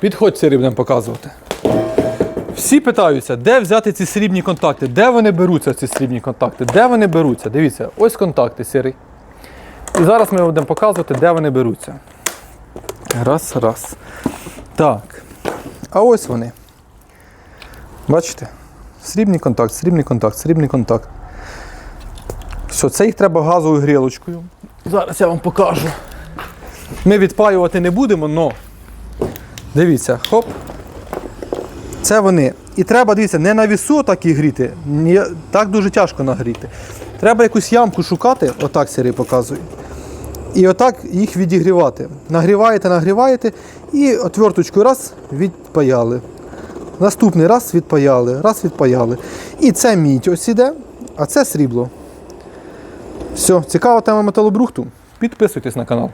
Підходь сірий будемо показувати. Всі питаються, де взяти ці срібні контакти, де вони беруться, ці срібні контакти, де вони беруться. Дивіться, ось контакти сірий. І зараз ми будемо показувати, де вони беруться. Раз, раз. Так. А ось вони. Бачите? Срібний контакт, срібний контакт, срібний контакт. Все, це їх треба газовою грілочкою. Зараз я вам покажу. Ми відпаювати не будемо, але дивіться, хоп. Це вони. І треба, дивіться, не на вісу так і гріти. Так дуже тяжко нагріти. Треба якусь ямку шукати, отак Сергій показує. І отак їх відігрівати. Нагріваєте, нагріваєте і отверточкою раз відпаяли. Наступний раз відпаяли, раз відпаяли. І це мідь ось іде, а це срібло. Все, цікава тема металобрухту. Підписуйтесь на канал.